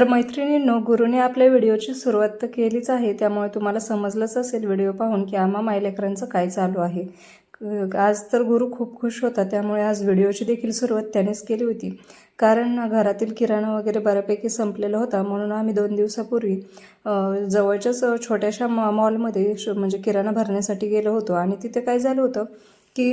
तर मैत्रिणींनो गुरुने आपल्या व्हिडिओची सुरुवात तर केलीच आहे त्यामुळे तुम्हाला समजलंच असेल व्हिडिओ पाहून की आम्हा मायलेकरांचं काय चालू आहे. आज तर गुरु खूप खुश होता त्यामुळे आज व्हिडिओची देखील सुरुवात त्यानेच केली होती. कारण घरातील किराणा वगैरे बऱ्यापैकी संपलेला होता म्हणून आम्ही दोन दिवसापूर्वी जवळच्याच छोट्याशा मॉ मॉलमध्ये म्हणजे किराणा भरण्यासाठी गेलो होतो. आणि तिथे काय झालं होतं की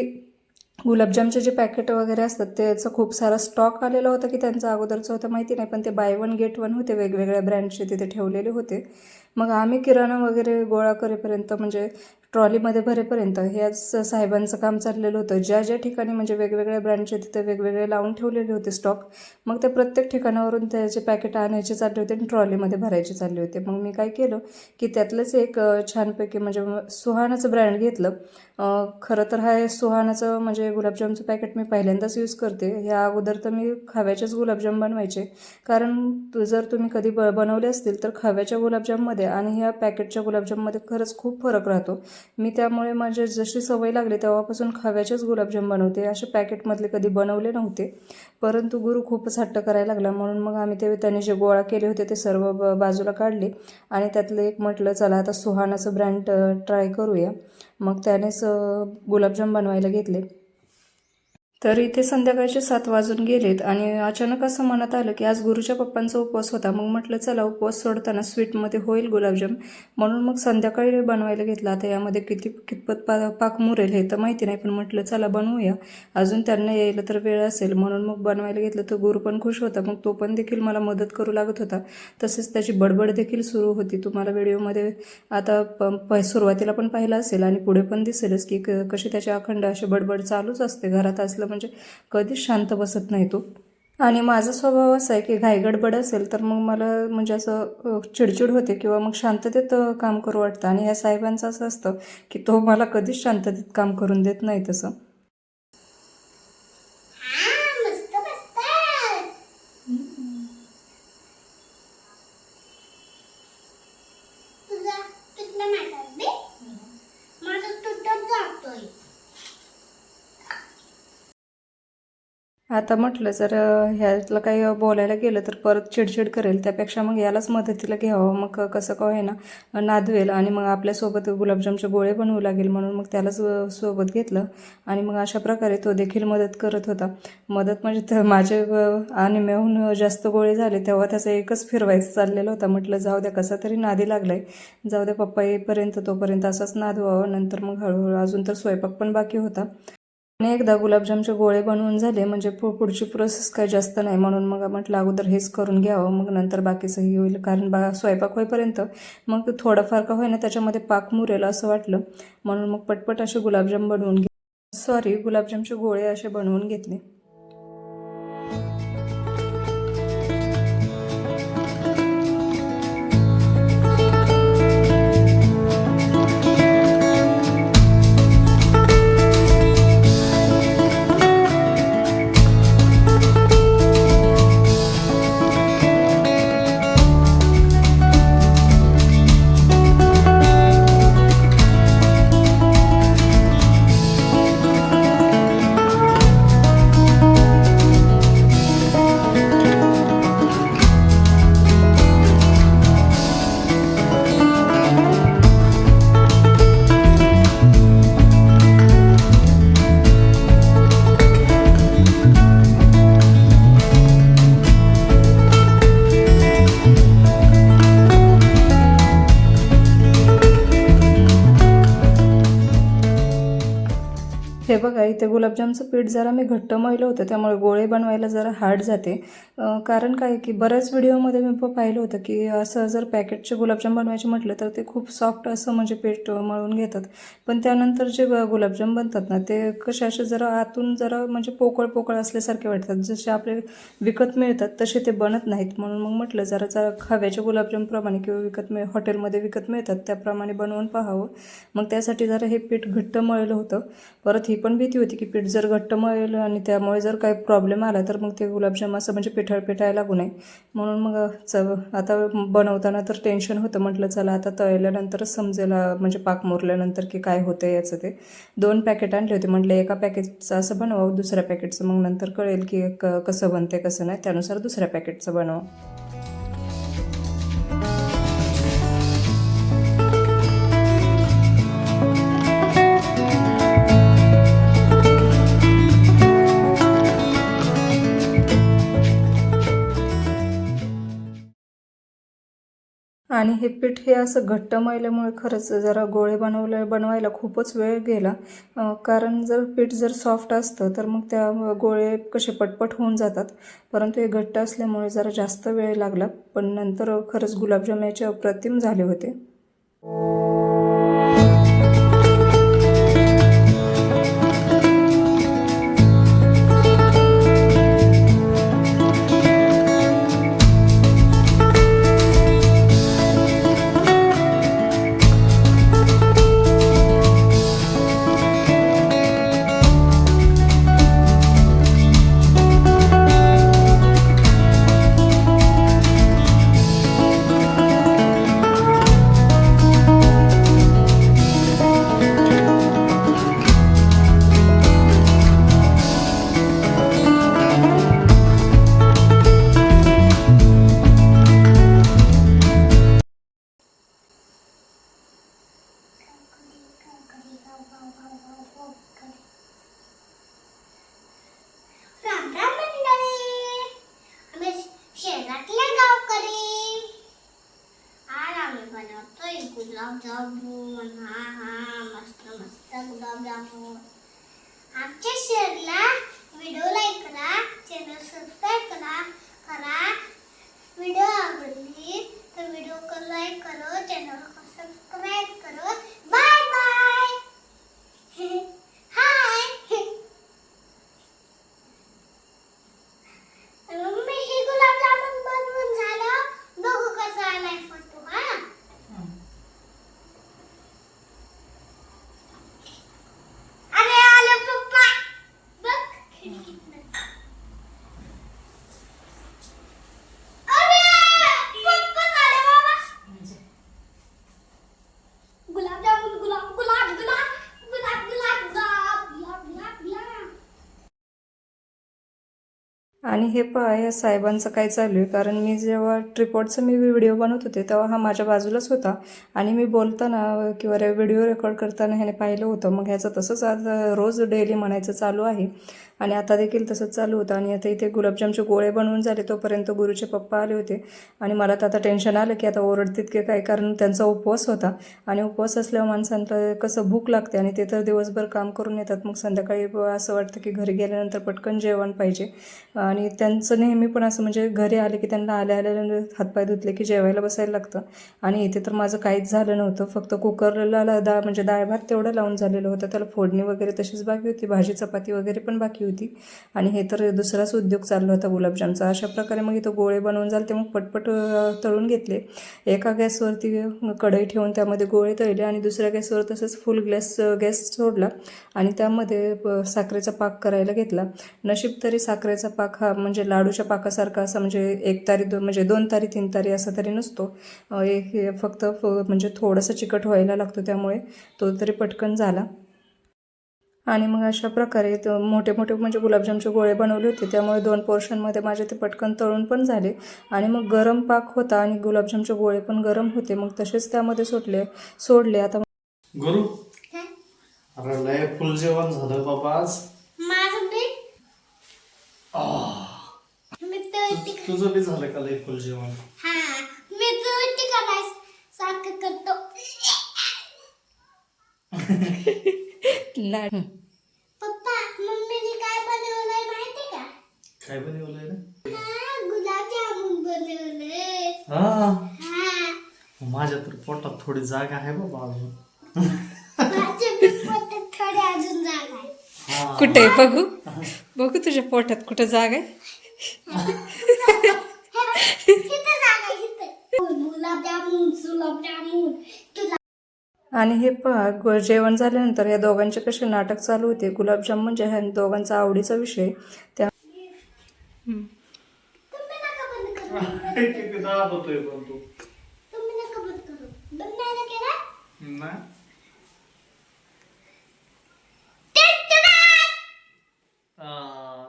गुलाबजामचे जे पॅकेट वगैरे असतात त्याचा खूप सारा स्टॉक आलेला होता की त्यांचं अगोदरचं होतं माहिती नाही. पण ते बाय वन गेट वन होते वेगवेगळ्या ब्रँडचे तिथे ठेवलेले होते. मग आम्ही किराणा वगैरे गोळा करेपर्यंत म्हणजे ट्रॉलीमध्ये भरेपर्यंत ह्याच साहेबांचं काम चाललेलं होतं. ज्या ज्या ठिकाणी म्हणजे वेगवेगळ्या ब्रँडचे तिथे वेगवेगळे लावून ठेवलेले होते स्टॉक मग ते प्रत्येक ठिकाणावरून त्याचे पॅकेट आणायचे चालले होते आणि ट्रॉलीमध्ये भरायचे चालले होते. मग मी काय केलं की त्यातलंच एक छानपैकी म्हणजे सुहानाचं ब्रँड घेतलं. खरं तर हा सुहानाचं म्हणजे गुलाबजामचं पॅकेट मी पहिल्यांदाच यूज करते. ह्या अगोदर तर मी खव्याचेच गुलाबजाम बनवायचे. कारण तु- जर तुम्ही कधी ब बनवले असतील तर खव्याच्या गुलाबजाममध्ये आणि ह्या पॅकेटच्या गुलाबजाममध्ये खरंच खूप फरक राहतो. मी त्यामुळे माझे जशी सवय लागली तेव्हापासून खव्याचेच गुलाबजाम बनवते. असे पॅकेटमधले कधी बनवले नव्हते परंतु गुरु खूपच हट्ट करायला लागला. म्हणून मग आम्ही ते त्याने जे गोळा केले होते ते सर्व ब बाजूला काढले आणि त्यातलं एक म्हटलं चला आता सुहानाचं ब्रँड ट्राय करूया. मग त्यानेच गुलाबजाम बनवायला घेतले. तर इथे संध्याकाळचे सात वाजून गेलेत आणि अचानक असं मनात आलं की आज गुरुच्या पप्पांचा उपवास होता. मग म्हटलं चला उपवास सोडताना स्वीटमध्ये होईल गुलाबजाम. म्हणून मग संध्याकाळी बनवायला घेतला. आता यामध्ये किती कितपत पा पाक मुरेल हे तर माहिती नाही पण म्हटलं चला बनवूया. अजून त्यांना यायला तर वेळ असेल. म्हणून मग बनवायला घेतलं तर गुरु पण खुश होता. मग तो पण देखील मला मदत करू लागत होता. तसेच त्याची बडबड देखील सुरू होती. तुम्हाला व्हिडिओमध्ये आता प प- सुरुवातीला पण पाहिलं असेल आणि पुढे पण दिसेलच की क- कशी त्याची अखंड अशी बडबड चालूच असते. घरात असलं म्हणजे कधीच शांत बसत नाही तो. आणि माझा स्वभाव असा आहे की घाईगडबड असेल तर मग मला म्हणजे असं चिडचिड होते किंवा मग शांततेत काम करू वाटतं. आणि ह्या साहेबांचं असं असतं की तो मला कधीच शांततेत काम करून देत नाही तसं. हा मस्त मस्त तुझा तुझा मॅटर बे माझा तुटत जातोय आता म्हटलं जर ह्यातलं काही बोलायला गेलं तर परत चिडचिड करेल. त्यापेक्षा मग यालाच मदतीला घ्यावं. मग कसं का होईना नादवेल आणि मग आपल्यासोबत गुलाबजामचे गोळे बनवू लागेल म्हणून मग त्यालाच सोबत घेतलं. आणि मग अशा प्रकारे तो देखील मदत करत होता. मदत म्हणजे तर माझे आणि मेहून जास्त गोळे झाले तेव्हा त्याचा एकच फिरवायचं चाललेला होता. म्हटलं जाऊ द्या कसा तरी नादी लागलाय. जाऊ द्या पप्पा येईपर्यंत तोपर्यंत असाच नाद नंतर मग हळूहळू अजून तर स्वयंपाक पण बाकी होता. आणि एकदा गुलाबजामचे गोळे बनवून झाले म्हणजे पु पुढची प्रोसेस काही जास्त नाही. म्हणून मग म्हटलं अगोदर हेच करून घ्यावं. मग नंतर बाकीचंही होईल. कारण बा स्वयंपाक होईपर्यंत मग थोडंफार का होईना त्याच्यामध्ये पाक मुरेल असं वाटलं. म्हणून मग पटपट असे गुलाबजाम बनवून घे सॉरी गुलाबजामचे गोळे असे बनवून घेतले. हे बघा इथे गुलाबजामचं पीठ जरा मी घट्ट मळलं होतं त्यामुळे गोळे बनवायला जरा हार्ड जाते. कारण काय की बऱ्याच व्हिडिओमध्ये मी प- पाहिलं होतं की असं जर पॅकेटचे गुलाबजाम बनवायचे म्हटलं तर ते खूप सॉफ्ट असं म्हणजे पीठ मळून घेतात. पण त्यानंतर जे ग- गुलाबजाम बनतात ना ते कसे असे जरा आतून जरा म्हणजे पोकळ पोकळ असल्यासारखे वाटतात. जसे आपले विकत मिळतात तसे ते बनत नाहीत. म्हणून मग म्हटलं जरा जरा खव्याच्या गुलाबजामप्रमाणे किंवा विकत मिळ हॉटेलमध्ये विकत मिळतात त्याप्रमाणे बनवून पाहावं. मग त्यासाठी जरा हे पीठ घट्ट मळलं होतं. परत ही पण भीती होती की पीठ जर घट्ट मळेल आणि त्यामुळे जर काही प्रॉब्लेम आला तर मग ते गुलाबजाम असं म्हणजे पिठळ पिठायला लागू नये. म्हणून मग चव आता बनवताना तर टेन्शन होतं. म्हटलं चला आता तळल्यानंतरच समजेल म्हणजे पाक मुरल्यानंतर की काय होतं याचं ते. दोन पॅकेट आणले होते. म्हटलं एका पॅकेटचं असं बनवावं दुसऱ्या पॅकेटचं मग नंतर कळेल की क कसं बनते कसं नाही. त्यानुसार दुसऱ्या पॅकेटचं बनवा आणि हे पीठ हे असं घट्ट मळल्यामुळे खरंच जरा गोळे बनवलं बनवायला खूपच वेळ गेला. कारण जर पीठ जर सॉफ्ट असतं तर मग त्या गोळे कसे पटपट होऊन जातात. परंतु हे घट्ट असल्यामुळे जरा जास्त वेळ लागला पण नंतर खरंच गुलाबजाम याचे अप्रतिम झाले होते. बनवतोय गुलाबजामुन हा हा मस्त मस्त गुलाबजामुन आमच्या शेअरला व्हिडिओ लाईक करा चॅनल सबस्क्राईब करा करा व्हिडिओ आवडली तर व्हिडिओ को लाईक करो चॅनल को सबस्क्राईब करो बाय बाय आणि हे पहा साहेबांचं काय चालू आहे? कारण मी जेव्हा ट्रिपॉडचं मी व्हिडिओ बनवत होते तेव्हा हा माझ्या बाजूलाच होता. आणि मी बोलताना किंवा रे व्हिडिओ रेकॉर्ड करताना ह्याने पाहिलं होतं. मग ह्याचं तसंच आज रोज डेली म्हणायचं चालू आहे. आणि आता देखील तसंच चालू होतं. आणि आता इथे गुलाबजामचे गोळे बनवून झाले. तोपर्यंत गुरुचे पप्पा आले होते. आणि मला तर आता टेन्शन आलं की आता ओरडतीत की काय? कारण त्यांचा उपवास होता. आणि उपवास असल्यावर माणसांना कसं भूक लागते आणि ते तर दिवसभर काम करून येतात. मग संध्याकाळी असं वाटतं की घरी गेल्यानंतर पटकन जेवण पाहिजे. आणि त्यांचं नेहमी पण असं म्हणजे घरी आले की त्यांना आल्या आल्या हातपाय धुतले की जेवायला बसायला लागतं. आणि इथे तर माझं काहीच झालं नव्हतं. फक्त कुकरला दा म्हणजे डाळ भात तेवढं लावून झालेलं होतं. त्याला फोडणी वगैरे तशीच बाकी होती. भाजी चपाती वगैरे पण बाकी होती. आणि हे तर दुसराच उद्योग चालला होता गुलाबजामचा. अशा प्रकारे मग इथं गोळे बनवून झाले ते मग पटपट तळून घेतले. एका गॅसवरती कढई ठेवून त्यामध्ये गोळे तळले आणि दुसऱ्या गॅसवर तसंच फुल गॅस गॅस सोडला आणि त्यामध्ये साखरेचा पाक करायला घेतला. नशीब तरी साखरेचा पाक हा म्हणजे लाडूच्या पाकासारखा असा म्हणजे एक तारी दोन म्हणजे दोन तारी तीन तारी असा तरी नसतो. एक हे फक्त फ- म्हणजे थोडासा चिकट व्हायला लागतो त्यामुळे तो तरी पटकन झाला. आणि मग अशा प्रकारे त- मोठे मोठे म्हणजे गुलाबजामचे गोळे बनवले होते. त्यामुळे दोन पोर्शनमध्ये माझे ते पटकन तळून पण झाले आणि मग गरम पाक होता आणि गुलाबजामचे गोळे पण गरम होते. मग तसेच त्यामध्ये सोडले सोडले. आता गुरु? अरे लय फुल जेवण झालं बाबा आज. तुझं बी झालं का लय फुल जेवण? हा मी लाड पप्पा मम्मीने काय बनवलंय माहिती का? काय बनवलंय ना गुलाबजामुन बनवलंय. हा? हा. माझ्या तर पोटात थोडी जागा आहे बाबा अजून. माझ्या जागा कुठे आहे? बघू. बघू तुझ्या पोटात कुठं जागा आहे. हे बघ, जागा आहे, इथं. आणि हे पहा जेवण झाल्यानंतर या दोघांचे कसे नाटक चालू होते. गुलाबजाम म्हणजे ह्या दोघांचा आवडीचा विषय. त्या तुम्ही नका बंद करू. किती दाब होतोय पण तू. तुम्ही नका बंद करू. बंद नाही ना केला? नाही. आ,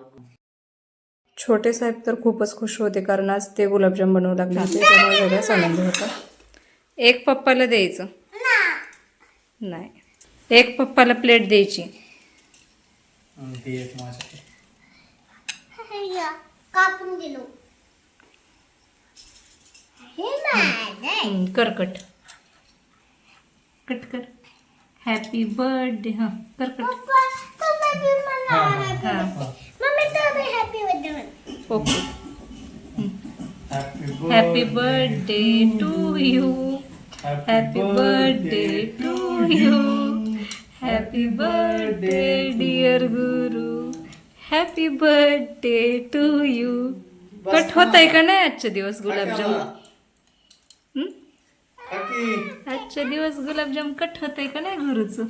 छोटे साहेब तर खूपच खुश होते कारण आज ते गुलाबजाम बनवू लागले होते. त्यामुळे वेगळाच आनंद होता. एक पप्पाला द्यायचं. नाही. एक पप्पाला प्लेट द्यायची. कापून गेलो हे कर कट. कट कर. हॅपी बर्थडे हां कर कट. पप्पा तुम्ही बी मला happy हां birthday. मम्मी तुम्ही हॅपी बर्थडे म्हण. Okay. Happy happy birthday to you happy birthday to you happy birthday dear Guru happy birthday to you cut होत आहे का नाही आजचे दिवस गुलाबजाम? हं? आजचे दिवस गुलाबजाम कट होत आहे का नाही गुरुचं?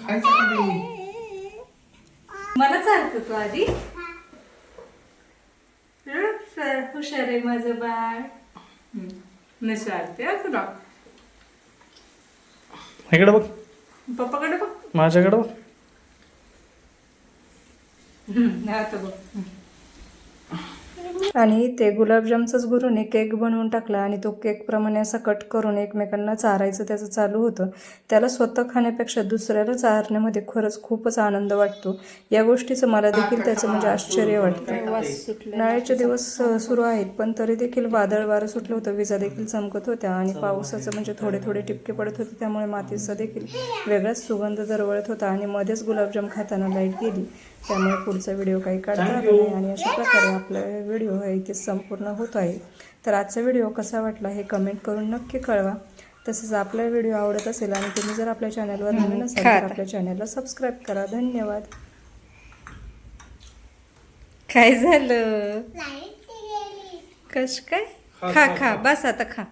मला चालतं तू आधी. हं, सर, हुशार आहे माझं बाळ. हं, हं तुला इकडे बघ. पप्पाकडे बघ माझ्याकडे बघ हं, आता बघ आणि ते गुलाबजामचाच गुरुने केक बनवून टाकला आणि तो केकप्रमाणे असा कट करून एकमेकांना चारायचं त्याचं चालू होतं. त्याला स्वतः खाण्यापेक्षा दुसऱ्याला चारण्यामध्ये खरंच खूपच आनंद वाटतो. या गोष्टीचं मला देखील त्याचं म्हणजे आश्चर्य वाटतं. उन्हाळ्याचे दिवस सुरू आहेत पण तरी देखील वादळ वारं सुटलं होतं. विजा देखील चमकत होत्या आणि पावसाचं म्हणजे थोडे थोडे टिपके पडत होते. त्यामुळे मातीचा देखील वेगळाच सुगंध दरवळत होता आणि मध्येच गुलाबजाम खाताना लाइट गेली. त्यामुळे पुढचा व्हिडिओ काही काढता आला नाही आणि अशा प्रकारे आपला व्हिडिओ हा इथे संपूर्ण होत आहे. तर आजचा व्हिडिओ कसा वाटला हे कमेंट करून नक्की कळवा. तसेच आपला व्हिडिओ आवडत असेल आणि तुम्ही जर आपल्या चॅनलवर नवीन असाल तर आपल्या चॅनलला सबस्क्राईब करा. धन्यवाद. काय झालं? लाइट गेली. कश काय? खा खा बस आता खा.